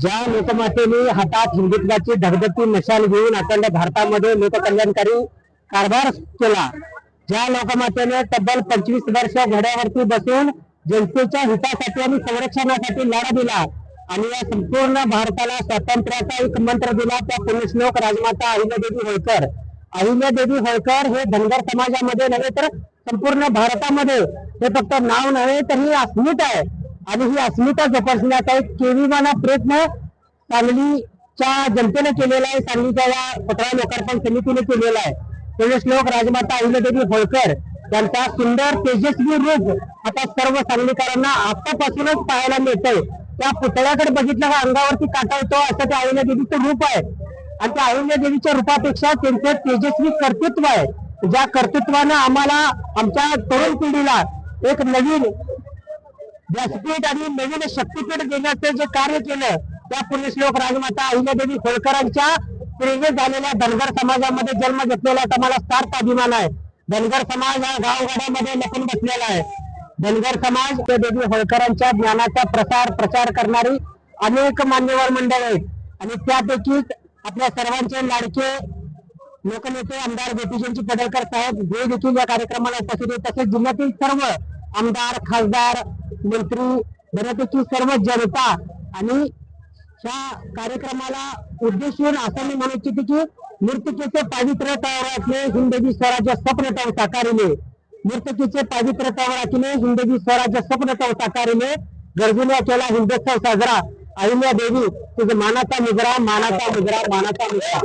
ज्या लोकमातेने हातात हिंदुत्वाची धगधगती मशाल घेऊन अखंड भारतामध्ये लोककल्याणकारी कारभार केला ज्या लोकमातेने तब्बल पंचवीस वर्ष घड्यावरती बसून जनतेच्या हितासाठी आणि संरक्षणासाठी लढा दिला आणि या संपूर्ण भारताला स्वातंत्र्याचा एक मंत्र दिला त्या पुण्यश्लोक राजमाता अहिल्यादेवी होळकर. अहिल्यादेवी होळकर हे धनगर समाजामध्ये नव्हे तर संपूर्ण भारतामध्ये. हे फक्त नाव नव्हे तर ही अस्मित आहे. आणि ही अस्मिता जोपासण्याचा एक केविवाना प्रयत्न सांगलीच्या जनतेने केलेला आहे. सांगलीच्या या पत्रा लोकार्पण समितीने केलेला आहे. पुण्यश्लोक राजमाता अहिल्यादेवी होळकर यांचा सुंदर तेजस्वी रूप आता सर्व सांगलीकरांना आतापासूनच पाहायला मिळतंय. त्या पुतळ्याकडे बघितलं का अंगावरती काटा येतो असं त्या अहिल्यादेवीचं रूप आहे. आणि त्या अहिल्यादेवीच्या रूपापेक्षा त्यांचं तेजस्वी कर्तृत्व आहे. ज्या कर्तृत्वानं आम्हाला आमच्या तरुण पिढीला एक नवीन व्यासपीठ आणि नवीन शक्तीपीठ देण्याचं जे कार्य केलं त्या पुण्यश्लोक राजमाता अहिल्यादेवी होळकरांच्या प्रेरित झालेल्या धनगर समाजामध्ये जन्म घेतलेला मला सार्थ अभिमान आहे. धनगर समाज हा गावगाड्यामध्ये लपून बसलेला आहे. धनगर समाज त्या देवी होळकरांच्या ज्ञानाचा प्रसार प्रचार करणारी अनेक मान्यवर मंडळ आहेत. आणि त्यापैकी आपल्या सर्वांचे लाडके लोकनेते आमदार गोपीचंदजी पडळकर साहेब हे देखील या कार्यक्रमाला उपस्थित आहेत तसेच जिल्ह्यातील सर्व आमदार खासदार मंत्री बऱ्यापैकी सर्व जनता आणि ह्या कार्यक्रमाला उद्देशून असं मी म्हणू इच्छिते की मृतकीचे पावित्र्य तळावातले हिंदवी स्वराज्य स्वप्न तव साकारिले मूर्तिकेचे पावित्र्य तळावातले हिंदवी स्वराज्य स्वप्न तव साकारिले गरजुल्या केला हिंदोत्सव साजरा. अहिल्या देवी तुझं मानाचा मुजरा मानाचा मुजरा मानाचा मुजरा.